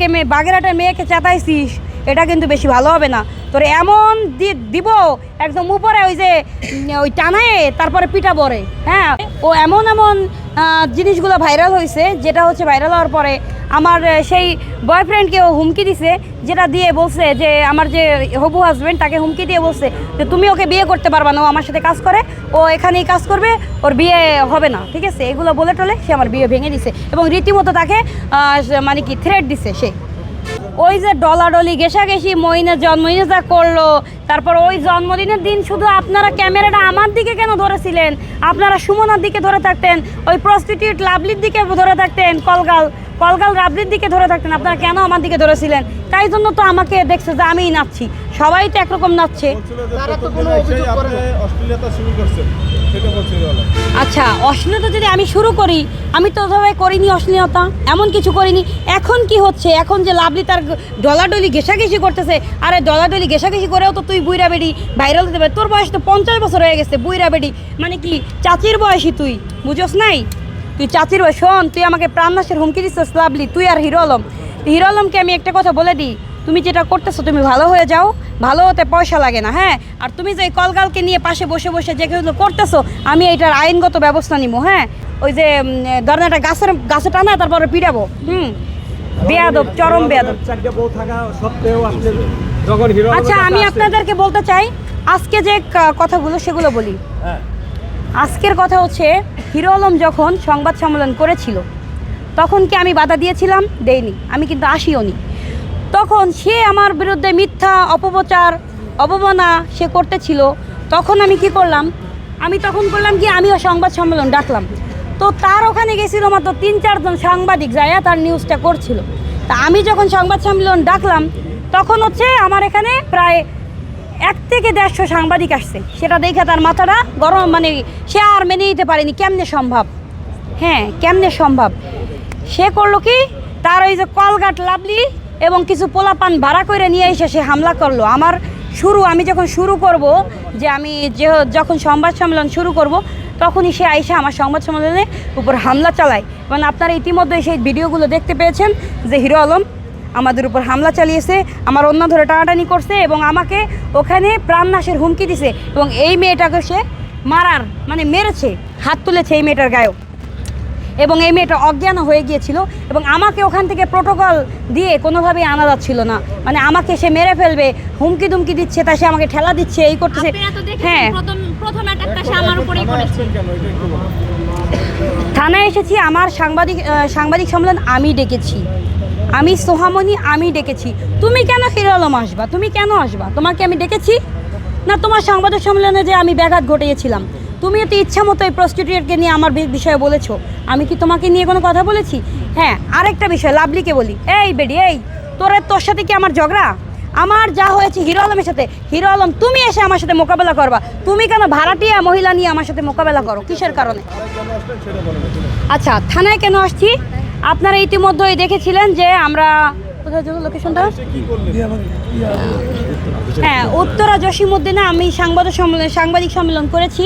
বাগেরহাটকে মেয়ে বাগেরাটা মেয়েকে চাতাইছিস এটা কিন্তু বেশি ভালো হবে না। তোর এমন দিব, একদম উপরে ওই যে ওই টানায় তারপরে পিঠা পরে হ্যাঁ? ও এমন এমন জিনিসগুলো ভাইরাল হয়েছে যেটা হচ্ছে ভাইরাল হওয়ার পরে আমার সেই বয়ফ্রেন্ডকে ও হুমকি দিছে, যেটা দিয়ে বলছে যে, আমার যে হবু হাজবেন্ড তাকে হুমকি দিয়ে বলছে যে, তুমি ওকে বিয়ে করতে পারবা না, ও আমার সাথে কাজ করে, ও এখানেই কাজ করবে, ওর বিয়ে হবে না। ঠিক আছে? এগুলো বলে টলে সে আমার বিয়ে ভেঙে দিছে এবং রীতিমতো তাকে মানে কি থ্রেট দিছে সে। ওই যে ডলাডলি গেসি মইনের জন্মদিনে যা করল, তারপর ওই জন্মদিনের দিন শুধু আপনারা ক্যামেরাটা আমার দিকে কেন ধরেছিলেন? আপনারা সুমনার দিকে ধরে থাকতেন, ওই প্রস্টিটিউট লাভলির দিকে ধরে থাকতেন, কলগাল। কলগাল রাবলির দিকে ধরে থাকতেন আপনারা কেন আমার দিকে ধরেছিলেন? তাই জন্য তো আমাকে দেখছে যে আমিই নাচছি। সবাই তো একরকম নাচছে। আচ্ছা অশ্লীলতা যদি আমি শুরু করি আমি তো ওভাবে করিনি অশ্লীলতা এমন কিছু করিনি। এখন কি হচ্ছে? এখন যে লাভলি তার ডলাডলি ঘেঁষাঘেঁষি করতেছে আরে ডলাডলি ঘেঁষাঘেঁষি করেও তো তুই বুইরা বেডি ভাইরাল হতে পারে। তোর বয়স তো পঞ্চাশ বছর হয়ে গেছে বুইরা বেডি। মানে কি চাচির বয়সী তুই বুঝোস নাই? তুই চাচির বয়স শোন তুই আমাকে প্রাণনাশের হুমকি দিচ্ছিস লাভলি তুই আর হিরো আলম। হিরো আলমকে আমি একটা কথা বলে দিই তুমি যেটা করতেছো তুমি ভালো হয়ে যাও ভালো হতে পয়সা লাগে না হ্যাঁ? আর তুমি যে এই কলগালকে নিয়ে পাশে বসে বসে যে যেগুলো করতেছো আমি এটার আইনগত ব্যবস্থা নিব হ্যাঁ? ওই যে ধরেন একটা গাছের গাছে টানা তারপরে পিড়াবো হুম? বেয়াদব চরম বেয়াদব। আচ্ছা আমি আপনাদেরকে বলতে চাই আজকে যে কথাগুলো সেগুলো বলি। হ্যাঁ। আজকের কথা হচ্ছে, হিরো আলম যখন সংবাদ সম্মেলন করেছিল, তখন কি আমি বাধা দিয়েছিলাম? দেইনি। আমি কিন্তু আসিও নি। তখন সে আমার বিরুদ্ধে মিথ্যা, অপপ্রচার, অবমাননা সে করতেছিল, তখন আমি কি করলাম? আমি তখন করলাম কি, আমিও সংবাদ সম্মেলন ডাকলাম। তো তার ওখানে গেছিল মাত্র তিন চারজন সাংবাদিক যায়া তার নিউজটা করছিল। তা আমি যখন সংবাদ সম্মেলন ডাকলাম, তখন হচ্ছে আমার এখানে প্রায় এক থেকে দেড়শো সাংবাদিক আসছে। সেটা দেখে তার মাথাটা গরম মানে সে আর মেনে নিতে পারেনি। কেমনে সম্ভব? হ্যাঁ কেমনে সম্ভব? সে করল কি? তার ওই যে কলগাট লাভলি এবং কিছু পোলাপান ভাড়া করে নিয়ে এসে সে হামলা করল। আমার শুরু, আমি যখন শুরু করব, যে আমি যে যখন সংবাদ সম্মেলন শুরু করব, তখনই সে আইসা আমার সংবাদ সম্মেলনের উপর হামলা চালায়। এবং আপনারা ইতিমধ্যে সেই ভিডিওগুলো দেখতে পেয়েছেন যে হিরো আলম আমাদের উপর হামলা চালিয়েছে আমার অন্য ধরে টানাটানি করছে এবং আমাকে ওখানে প্রাণনাশের হুমকি দিছে এবং এই মেয়েটাকে সে মারার মানে মেরেছে হাত তুলেছে এই মেয়েটার গায়েও। এবং এই মেয়েটা অজ্ঞান হয়ে গিয়েছিল এবং আমাকে ওখান থেকে প্রোটোকল দিয়ে কোনোভাবেই আনা যাচ্ছিল না। মানে আমাকে সে মেরে ফেলবে হুমকি দুমকি দিচ্ছে তা সে আমাকে ঠেলা দিচ্ছে এই করতেছে। হ্যাঁ। প্রথম প্রথম অ্যাটাকটা সে আমার উপরেই করেছে। থানায় এসেছি আমার সাংবাদিক সাংবাদিক সম্মেলন আমি ডেকেছি। আমি সোহামণি, আমি ডেকেছি। তুমি কেন হিরো আলম আসবা? তুমি কেন আসবা? তোমাকে আমি ডেকেছি? না, তোমার সাংবাদিক সম্মেলনে যে আমি ব্যাঘাত ঘটিয়েছিলাম। তুমি তো ইচ্ছা মতো এই প্রস্টিটিউটকে নিয়ে আমার বিষয়ে বলেছ। আমি কি তোমাকে নিয়ে কোনো কথা বলেছি? হ্যাঁ আরেকটা বিষয় লাভলিকে বলি। এই বেডি, এই, তোর তোর সাথে কি আমার ঝগড়া? আমার যা হয়েছে হিরো আলমের সাথে হিরো আলম তুমি এসে আমার সাথে মোকাবেলা করবা। তুমি কেন ভাড়াটিয়া মহিলা নিয়ে আমার সাথে মোকাবেলা করো? কিসের কারণে। আচ্ছা থানায় কেন আসছি? আপনারা ইতিমধ্যেই দেখেছিলেন যে আমরা কোথায় যাব এসে হ্যাঁ উত্তরা জসীমউদ্দিনে আমি সাংবাদিক সম্মেলন সাংবাদিক সম্মেলন করেছি।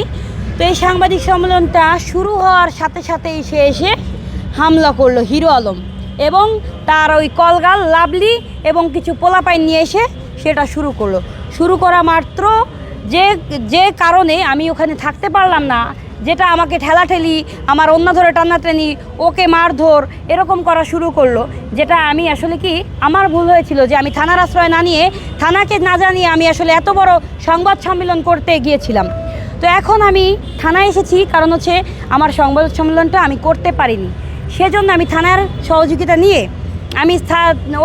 তো এই সাংবাদিক সম্মেলনটা শুরু হওয়ার সাথে সাথেই সে এসে হামলা করল হিরো আলম এবং তার ওই কলগাল লাভলি এবং কিছু পোলাপাইন নিয়ে এসে সেটা শুরু করল। শুরু করা মাত্র যে যে কারণে আমি ওখানে থাকতে পারলাম না যেটা আমাকে ঠেলাঠেলি, আমার অন্য ধরে টানাটানি, ওকে মারধর, এরকম করা শুরু করল। যেটা আমি আসলে কি, আমার ভুল হয়েছিল যে আমি থানার আশ্রয় না নিয়ে, থানাকে না জানিয়ে আমি আসলে এত বড় সংবাদ সম্মেলন করতে গিয়েছিলাম। তো এখন আমি থানায় এসেছি, কারণ হচ্ছে আমার সংবাদ সম্মেলনটা আমি করতে পারিনি। সেজন্য আমি থানার সহযোগিতা নিয়ে আমি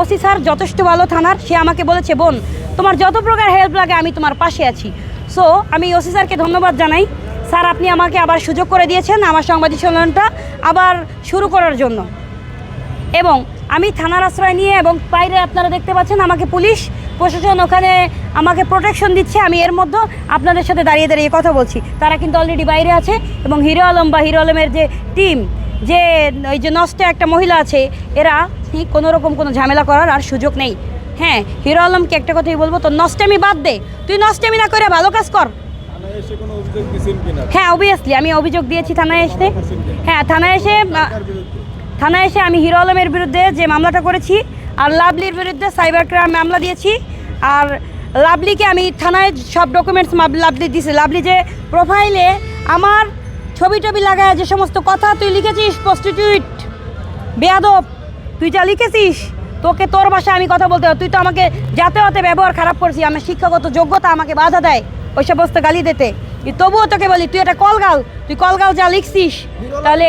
ওসি স্যার যথেষ্ট ভালো থানার, সে আমাকে বলেছে, বোন, তোমার যত প্রকার হেল্প লাগে, আমি তোমার পাশে আছি। সো আমি ওসি স্যারকে ধন্যবাদ জানাই। স্যার, আপনি আমাকে আবার সুযোগ করে দিয়েছেন আমার সাংবাদিক সম্মেলনটা আবার শুরু করার জন্য। এবং আমি থানার আশ্রয় নিয়ে এবং বাইরে আপনারা দেখতে পাচ্ছেন আমাকে পুলিশ, প্রশাসন ওখানে আমাকে প্রোটেকশন দিচ্ছে। আমি এর মধ্যে আপনাদের সাথে দাঁড়িয়ে দাঁড়িয়ে কথা বলছি। তারা কিন্তু অলরেডি বাইরে আছে এবং হিরো আলম বা হিরো আলমের যে টিম যে ওই যে নষ্ট একটা মহিলা আছে, এরা কোনো রকম কোনো ঝামেলা করার আর সুযোগ নেই। হ্যাঁ হিরো আলমকে একটা কথাই বলব তো নষ্টামি বাদ দে। তুই নষ্টামি না করে ভালো কাজ কর। হ্যাঁ অবভিয়াসলি আমি অভিযোগ দিয়েছি থানায় এসে। হ্যাঁ থানায় এসে থানায় এসে আমি হিরো আলমের বিরুদ্ধে যে মামলাটা করেছি আর লাভলির বিরুদ্ধে সাইবার ক্রাইম মামলা দিয়েছি। আর লাভলিকে আমি থানায় সব ডকুমেন্টস লাভলি দিয়েছি লাভলি যে প্রোফাইলে আমার ছবি টবি লাগায় যে সমস্ত কথা তুই লিখেছিস প্রস্টিটিউট বেয়াদব তুই যা লিখেছিস তোকে তোর ভাষায় আমি কথা বলতে হবে। তুই তো আমাকে যাতে হতে ব্যবহার খারাপ করছিস। আমার শিক্ষাগত যোগ্যতা আমাকে বাধা দেয়। ওই সমস্ত গালি দিতে। তবুও তোকে বলি তুই একটা কলগাল তুই কলগাল যা লিখছিস তাহলে